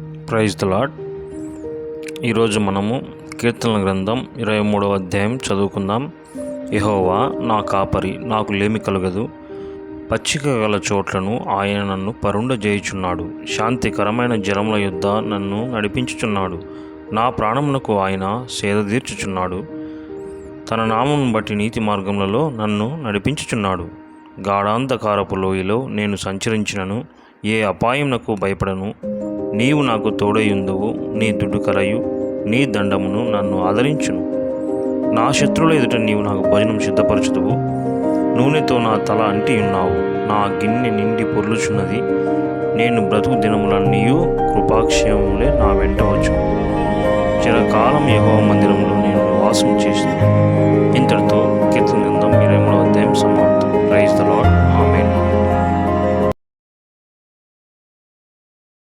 Praise the lord ఈరోజు మనము కీర్తనల గ్రంథం ఇరవై మూడవ అధ్యాయం చదువుకుందాం. యహోవా నా కాపరి నాకు లేమి కలగదు. పచ్చిక గల చోట్లను ఆయన నన్ను పరుండ చేయుచున్నాడు శాంతికరమైన జలముల యొద్ద నన్ను నడిపించుచున్నాడు. నా ప్రాణమునకు ఆయన సేద తీర్చుచున్నాడు. తన నామం బట్టి నీతి మార్గములలో నన్ను నడిపించుచున్నాడు. గాఢాంధకారపు లోయలో నేను సంచరించినను. ఏ అపాయమునకు భయపడను. నీవు నాకు తోడయుందువు నీ దుడ్డుకరయు నీ దండమును నన్ను ఆదరించును. నా శత్రువుల ఎదుట నీవు నాకు భోజనం సిద్ధపరచుదువు. నూనెతో నా తల అంటి ఉన్నావు నా గిన్నె నిండి పొర్లుచున్నది. నేను బ్రతుకు దినములన్నీయు కృపాక్షయములే నా వెంట వచ్చు చిరకాలం యహో మందిరంలో నేను నివాసం చేసిన ఇంతటితో